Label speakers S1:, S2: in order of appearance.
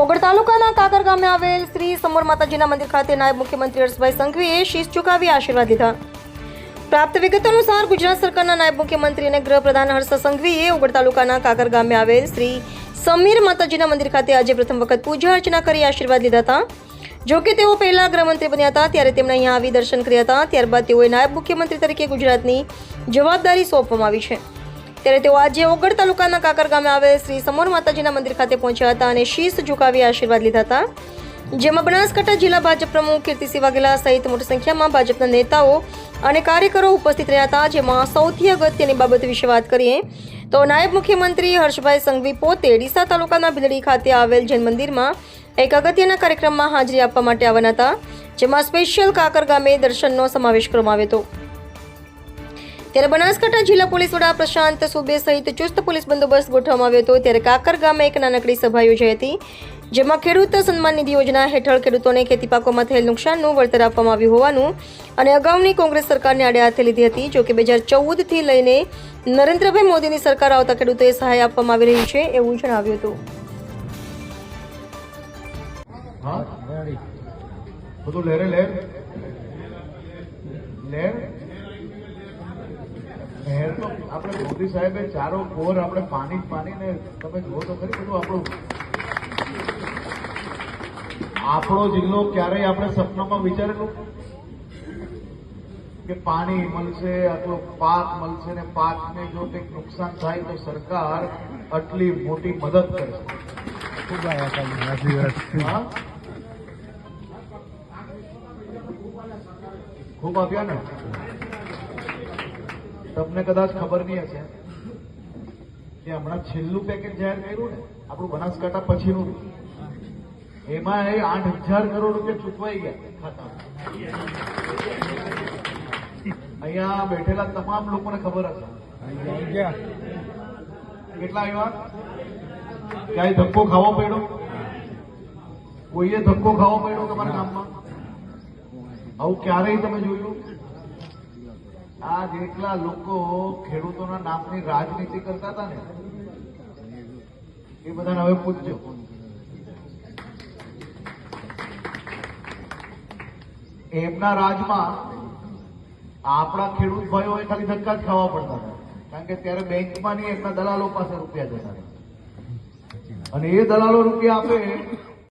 S1: ઓગળ તાલુકાના કાકર ગામે આવેલ શ્રી સમોર માતાજીના મંદિર ખાતે નાયબ મુખ્યમંત્રી હર્ષભાઈ સંઘવીએ શીશ ચુકાવી આશીર્વાદ લીધા. પ્રાપ્ત વિગત અનુસાર ગુજરાત સરકારના નાયબ મુખ્યમંત્રી અને ગૃહપ્રધાન હર્ષ સંઘવીએ ઓગળ તાલુકાના કાકર ગામે આવેલ શ્રી સમીર માતાજીના મંદિર ખાતે આજે પ્રથમ વખત પૂજા અર્ચના કરી આશીર્વાદ લીધા હતા. જો કે તેઓ પહેલા ગૃહમંત્રી બન્યા હતા, ત્યારે તેમણે અહીંયા આવી દર્શન કર્યા હતા. ત્યારબાદ તેઓએ નાયબ મુખ્યમંત્રી તરીકે ગુજરાતની જવાબદારી સોંપવામાં આવી છે. ત્યારે તેઓ આજે ઓગળ તાલુકાના કાકર ગામે આવેલ શ્રી સમોર માતાજીના મંદિર ખાતે પહોંચ્યા હતા અને શીશ ઝુકાવી આશીર્વાદ લીધા હતા. જેમાં બનાસકાંઠા જિલ્લા ભાજપ પ્રમુખ કીર્તિસિંહ વાઘેલા સહિત મોટી સંખ્યામાં ભાજપના નેતાઓ અને કાર્યકરો ઉપસ્થિત રહ્યા હતા. જેમાં સૌથી અગત્યની બાબત વિશે વાત કરીએ તો નાયબ મુખ્યમંત્રી હર્ષભાઈ સંઘવી પોતે ડીસા તાલુકાના ભીલડી ખાતે આવેલ જૈન મંદિરમાં એક અગત્યના કાર્યક્રમમાં હાજરી આપવા માટે આવવાના હતા. જેમાં સ્પેશિયલ કાકર ગામે દર્શનનો સમાવેશ કરવામાં આવ્યો હતો. ત્યારે બનાસકાંઠા જિલ્લા પોલીસ વડા પ્રશાંત સુબે સહિત ચુસ્ત પોલીસ બંદોબસ્ત ગોઠવવામાં આવ્યો હતો. ત્યારે કાકર ગામે એક નાનકડી સભા યોજાઈ હતી, જેમાં ખેડૂત સન્માન નિધિ યોજના હેઠળ ખેડૂતોને ખેતી પાકોમાં થયેલ નુકસાનનું વળતર આપવામાં આવ્યું હોવાનું અને અગાઉની કોંગ્રેસ સરકારને આડે હાથે લીધી હતી જોકે બે હજાર ચૌદથી લઈને નરેન્દ્રભાઈ મોદીની સરકાર આવતા ખેડૂતોએ સહાય આપવામાં આવી રહી છે એવું જણાવ્યું હતું.
S2: બધું લેરે, લેર. લેર? લહેર તો આપણે મોદી સાહેબે ચારો કોર આપણે પાણી જ પાણીને તમે જુઓ તો ખરી બધું આપણું. આપણો જિલ્લો ક્યારેય આપણે સપનામાં વિચારેલું? કે પાણી મળશે આટલો પાક મળશે ને પાકને જો કંઈક નુકસાન થાય તો સરકાર આટલી મોટી મદદ કરશે? ખૂબ આપ્યા ને? તમને કદાચ ખબર નહીં હશે કે હમણાં છેલ્લું પેકેજ જાહેર કર્યું ને, આપણું બનાસકાંઠા પછીનું એમાં એ આઠ હજાર કરોડ રૂપિયા ચૂકવાઈ ગયા ખાતા અહીંયા બેઠેલા તમામ લોકોને ખબર હશે. કેટલા આવ્યા? ક્યાંય ધક્કો ખાવો પડ્યો? કોઈએ ધક્કો ખાવો પડ્યો તમારા ગામમાં? આવું ક્યારેય તમે જોયું? આ જેટલા લોકો ખેડૂતોના નામની રાજનીતિ કરતા હતા ને? એ બધાને હવે પૂછજો. એમના રાજમાં આપણા ખેડૂત ભાઈઓએ ખાલી ધક્કા જ ખાવા પડતા હતા. કારણ કે ત્યારે બેંકમાં નહીં, એમના દલાલો પાસે રૂપિયા જતા અને એ દલાલો રૂપિયા આપે